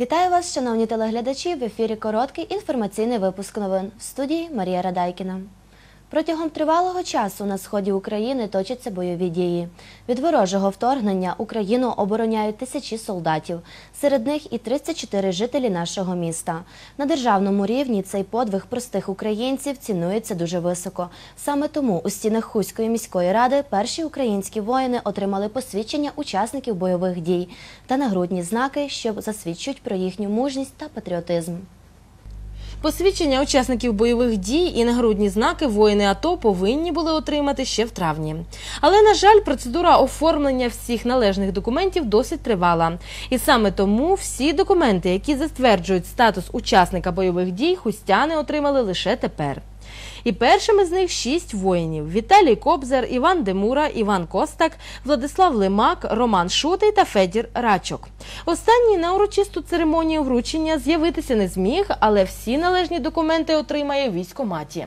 Вітаю вас, шановні телеглядачі. В ефірі короткий інформаційний випуск новин в студії Марія Радайкіна. Протягом тривалого часу на сході України точаться бойові дії. Від ворожого вторгнення Україну обороняють тисячі солдатів. Серед них і 34 жителі нашого міста. На державному рівні цей подвиг простих українців цінується дуже високо. Саме тому у стінах Хуської міської ради перші українські воїни отримали посвідчення учасників бойових дій та нагрудні знаки, що засвідчують про їхню мужність та патріотизм. Посвідчення учасників бойових дій і нагрудні знаки воїни АТО повинні були отримати ще в травні. Але, на жаль, процедура оформлення всіх належних документів досить тривала. І саме тому всі документи, які затверджують статус учасника бойових дій, хустяни отримали лише тепер. І першими з них шість воїнів: Віталій Кобзар, Іван Демура, Іван Костак, Владислав Лимак, Роман Шутий та Федір Рачок. Останній на урочисту церемонію вручення з'явитися не зміг, але всі належні документи отримає в військкоматі.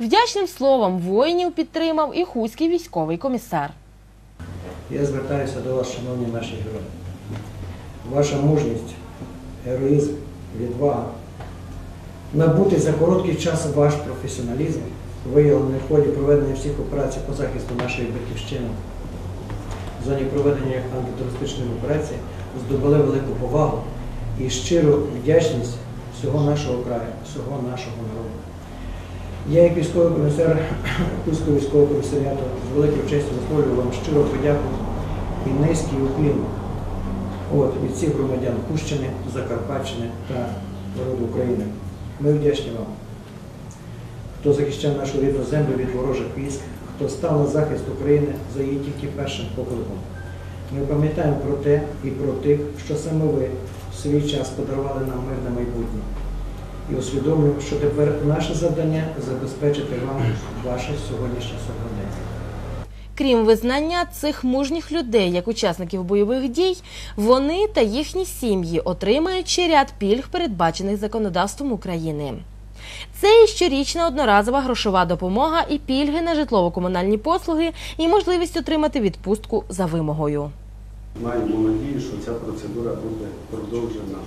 Вдячним словом воїнів підтримав і хуський військовий комісар. Я звертаюся до вас, шановні наші герої. Ваша мужність, героїзм, відвага, набути за короткий час ваш професіоналізм, виявлений в ході проведення всіх операцій по захисту нашої батьківщини, в зоні проведення антитерористичної операції, здобули велику повагу і щиру вдячність всього нашого краю, всього нашого народу. Я, як військовий комісар Кузького військового комісаріату, з великою честю висловлюю вам щиро подяку і низький уклін від всіх громадян Кущини, Закарпатщини та народу України. Ми вдячні вам, хто захищав нашу рідну землю від ворожих військ, хто став на захист України за її тільки першим покликом. Ми пам'ятаємо про те і про тих, що саме ви в свій час подарували нам мирне майбутнє. І усвідомлюємо, що тепер наше завдання забезпечити вам ваше сьогоднішнє сьогодення. Крім визнання цих мужніх людей як учасників бойових дій, вони та їхні сім'ї отримають ще ряд пільг, передбачених законодавством України. Це і щорічна одноразова грошова допомога, і пільги на житлово-комунальні послуги, і можливість отримати відпустку за вимогою. Маємо надію, що ця процедура буде продовжена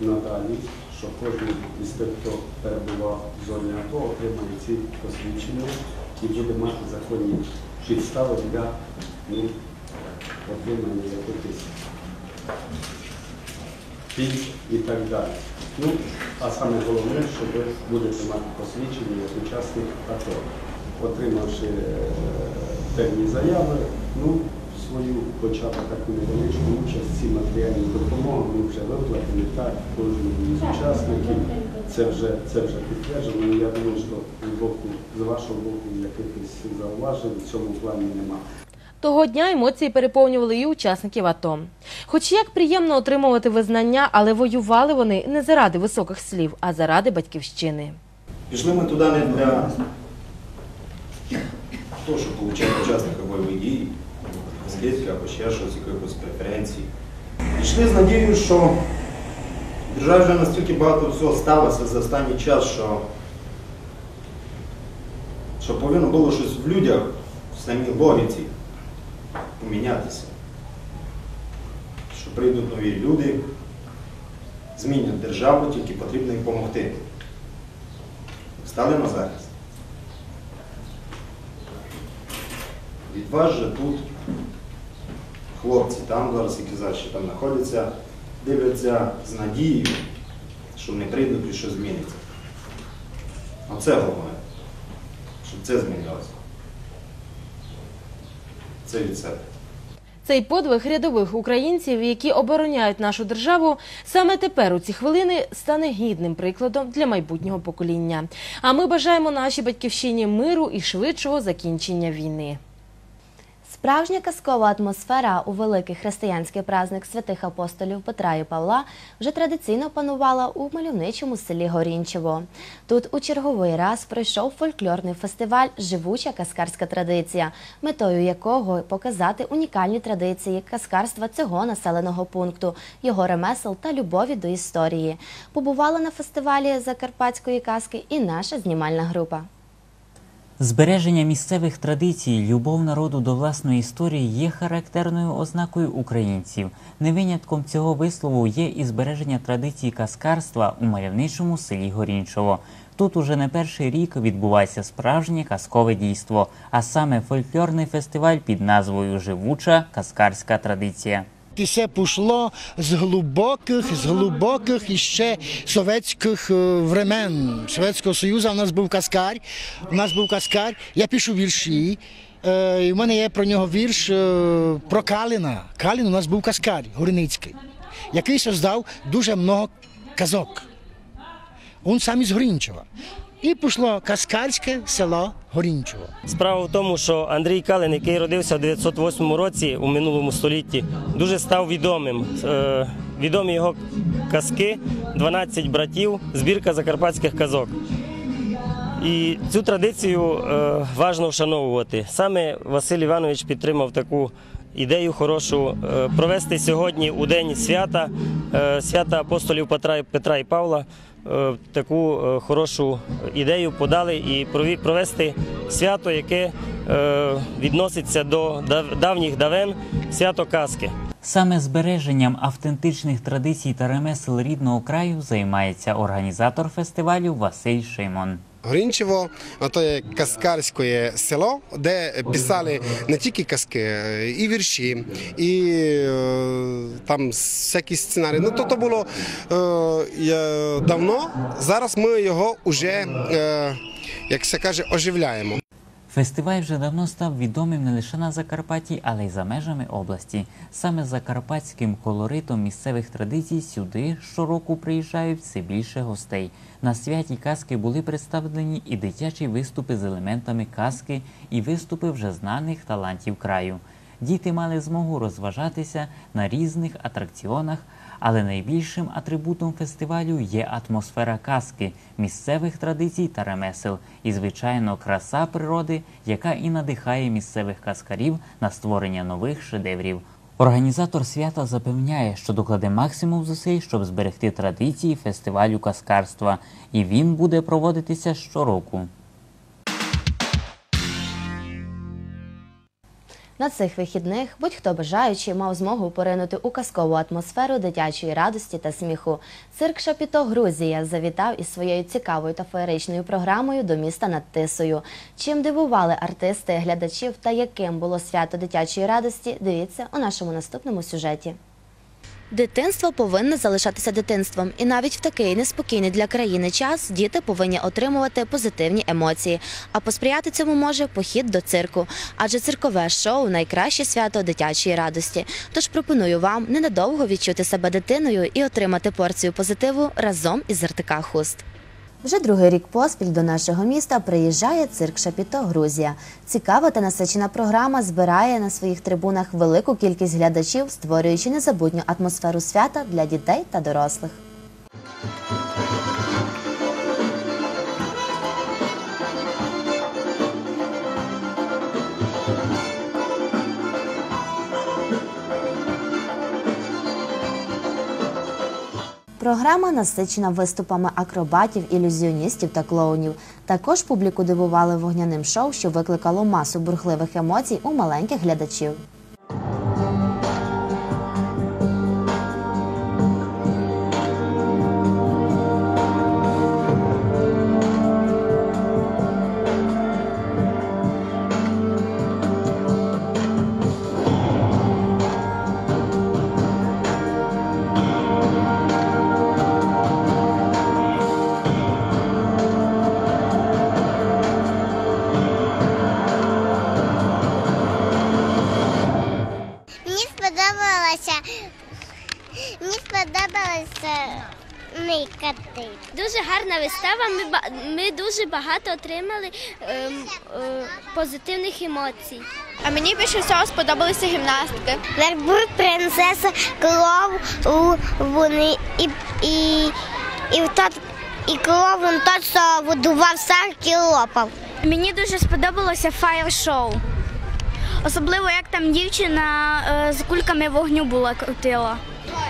надалі, що кожен із тих, хто перебував в зоні АТО, отримає ці посвідчення і буде мати законні підстави для ну, отримання якихось пільг і так далі. Ну, а саме головне, що ви будете мати посвідчення як учасник АТО, отримавши певні заяви, ну, свою б таку невеличку участь в цій матеріальній допомоги ми вже виплатили так кожному із учасників. Це вже, це вже підтверджено. і Я думаю, що з боку, з вашого боку якихось зауважень в цьому плані немає. Того дня емоції переповнювали і учасників АТО. Хоч як приємно отримувати визнання, але воювали вони не заради високих слів, а заради батьківщини. Пішли ми туди не для того, щоб отримати учасника бойових дій, скидки або ще щось, якихось преференцій. Пішли з надією, що державі вже настільки багато всього сталося за останній час, що, що повинно було щось в людях, в самій логіці помінятися. Що прийдуть нові люди, змінять державу, тільки потрібно їм допомогти. Стали на захист. Від вас же тут хлопці там зараз, які зараз ще там знаходяться, дивляться з надією, що вони прийдуть і що зміниться. Оце головне, щоб це змінилося. Це від себе. Цей подвиг рядових українців, які обороняють нашу державу, саме тепер у ці хвилини стане гідним прикладом для майбутнього покоління. А ми бажаємо нашій батьківщині миру і швидшого закінчення війни. Справжня казкова атмосфера у великий християнський праздник святих апостолів Петра і Павла вже традиційно панувала у мальовничому селі Горінчево. Тут у черговий раз пройшов фольклорний фестиваль Живуча каскарська традиція, метою якого показати унікальні традиції каскарства цього населеного пункту, його ремесел та любові до історії. Побувала на фестивалі Закарпатської казки і наша знімальна група. Збереження місцевих традицій, любов народу до власної історії є характерною ознакою українців. Не винятком цього вислову є і збереження традицій каскарства у мальовничому селі Горінчово. Тут уже не перший рік відбувається справжнє казкове дійство, а саме фольклорний фестиваль під назвою Живуча каскарська традиція. Все пішло з глибоких, з глибоких іще совєтських е, времен, Совєтського Союзу. У нас був каскар, у нас був каскар, я пишу вірші. Е, і в мене є про нього вірш е, про Каліна. Калін у нас був каскар Горницький, який создав дуже много казок. Він сам із Горінчова. І пішло каскарське село Горінчево. Справа в тому, що Андрій Калин, який родився в 908 році у минулому столітті, дуже став відомим. Е, Відомі його казки «12 братів, збірка закарпатських казок. І цю традицію е, важливо вшановувати. Саме Василь Іванович підтримав таку ідею хорошу е, провести сьогодні у день свята, свята апостолів Петра і Павла. Е, Таку е, хорошу ідею подали і провести свято, яке е, відноситься до давніх давен, свято казки. Саме збереженням автентичних традицій та ремесел рідного краю займається організатор фестивалю Василь Шеймон. Горінчево то є каскарське село, де писали не тільки казки, е, і вірші, і е, там всякі сценарії. Ну то, то було е, давно. Зараз ми його вже, е, як се каже, оживляємо. Фестиваль вже давно став відомим не лише на Закарпатті, але й за межами області. Саме закарпатським колоритом місцевих традицій сюди щороку приїжджають все більше гостей. На святі казки були представлені і дитячі виступи з елементами казки, і виступи вже знаних талантів краю. Діти мали змогу розважатися на різних атракціонах, але найбільшим атрибутом фестивалю є атмосфера казки, місцевих традицій та ремесел, і, звичайно, краса природи, яка і надихає місцевих казкарів на створення нових шедеврів. Організатор свята запевняє, що докладе максимум зусиль, щоб зберегти традиції фестивалю казкарства, і він буде проводитися щороку. На цих вихідних будь-хто бажаючий мав змогу поринути у казкову атмосферу дитячої радості та сміху. Цирк Шапіто Грузія завітав із своєю цікавою та феєричною програмою до міста над Тисою. Чим дивували артисти, глядачів та яким було свято дитячої радості, дивіться у нашому наступному сюжеті. Дитинство повинне залишатися дитинством, і навіть в такий неспокійний для країни час діти повинні отримувати позитивні емоції. А посприяти цьому може похід до цирку, адже циркове шоу найкраще свято дитячої радості. Тож пропоную вам ненадовго відчути себе дитиною і отримати порцію позитиву разом із РТК Хуст. Вже другий рік поспіль до нашого міста приїжджає цирк Шапіто Грузія. Цікава та насичена програма збирає на своїх трибунах велику кількість глядачів, створюючи незабутню атмосферу свята для дітей та дорослих. Програма насичена виступами акробатів, ілюзіоністів та клоунів. Також публіку дивували вогняним шоу, що викликало масу бурхливих емоцій у маленьких глядачів. Вистава. Ми, ми дуже багато отримали ем, е, позитивних емоцій. А мені більше всього сподобалися гімнастики. Вербур, принцеса, клов, вони і, і, і, тот, і клоун тот, що будував сарки і лопав. Мені дуже сподобалося фаєр-шоу. Особливо, як там дівчина е, з кульками вогню була крутила.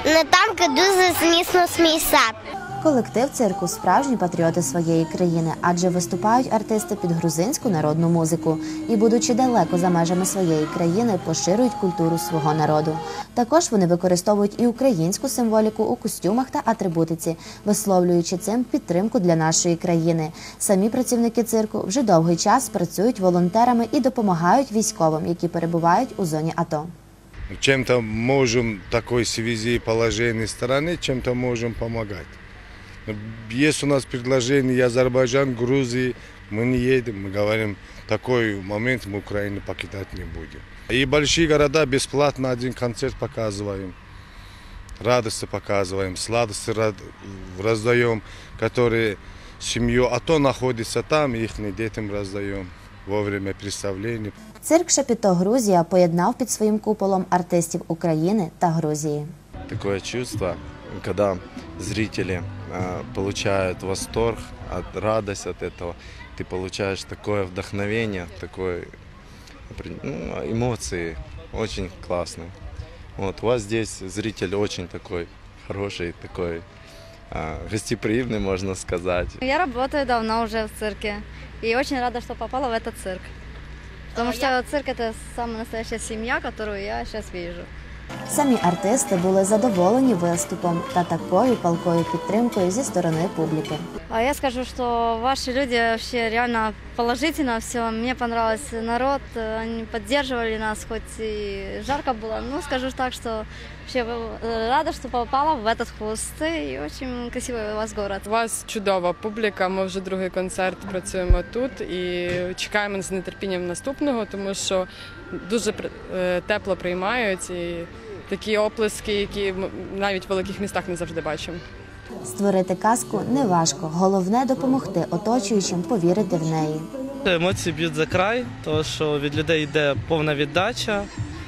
На танки дуже смісно смісати. Колектив цирку справжні патріоти своєї країни, адже виступають артисти під грузинську народну музику і, будучи далеко за межами своєї країни, поширюють культуру свого народу. Також вони використовують і українську символіку у костюмах та атрибутиці, висловлюючи цим підтримку для нашої країни. Самі працівники цирку вже довгий час працюють волонтерами і допомагають військовим, які перебувають у зоні АТО. Чем-то можем такой связи положения страны, чем-то можем помогать. Есть у нас предложение Азербайджан, Грузии, мы не едем, мы говорим, такой момент мы Украину покидать не будем. И большие города бесплатно один концерт показываем, радости показываем, сладости рад- раздаем, которые семью АТО находится там, их детям раздаем во время представления. Цирк Шапіто Грузія поєднав під своїм куполом артистів України та Грузії. такое чувство, когда зрители э, получают восторг, от, радость от этого, ты получаешь такое вдохновение, такое ну, эмоции очень классные. Вот у вас здесь зритель очень такой хороший, такой а, гостеприимный, можно сказать. Я работаю давно уже в цирке и очень рада, что попала в этот цирк. Потому что цирк это самая настоящая семья, которую я сейчас вижу. Самі артисти були задоволені виступом та такою палкою підтримкою зі сторони публіки. А я скажу, що ваші люди вообще реально положительно все. Мені понравился народ, вони підтримували нас, хоч і жарко було. Ну, скажу так, что вообще э, рада, что попала в этот хвост. И очень красивый у вас город. У вас чудова публіка. Ми вже другий концерт працюємо тут і чекаємо з нетерпінням наступного, тому що дуже при- е, тепло приймають і такі оплески, які м- навіть в великих містах не завжди бачимо. Створити казку неважко, головне допомогти оточуючим повірити в неї. Емоції б'ють за край, тому що від людей йде повна віддача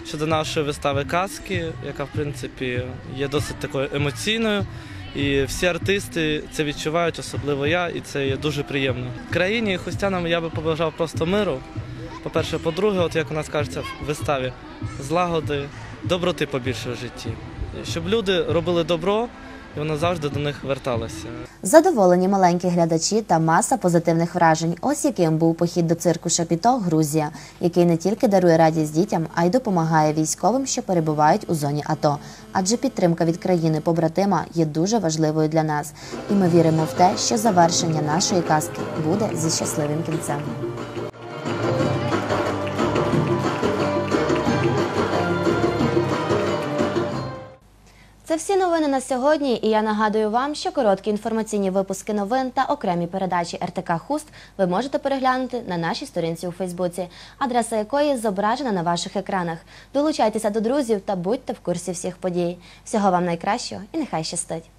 щодо нашої вистави казки, яка в принципі є досить такою емоційною. І всі артисти це відчувають, особливо я, і це є дуже приємно. Країні і хустянам я би побажав просто миру. По-перше, по-друге, от як у нас кажеться в виставі, злагоди, доброти побільше в житті. Щоб люди робили добро, і воно завжди до них верталося. Задоволені маленькі глядачі та маса позитивних вражень. Ось яким був похід до цирку Шапіто Грузія, який не тільки дарує радість дітям, а й допомагає військовим, що перебувають у зоні АТО. Адже підтримка від країни побратима є дуже важливою для нас, і ми віримо в те, що завершення нашої казки буде зі щасливим кінцем. Це всі новини на сьогодні. І я нагадую вам, що короткі інформаційні випуски новин та окремі передачі РТК Хуст ви можете переглянути на нашій сторінці у Фейсбуці, адреса якої зображена на ваших екранах. Долучайтеся до друзів та будьте в курсі всіх подій. Всього вам найкращого і нехай щастить!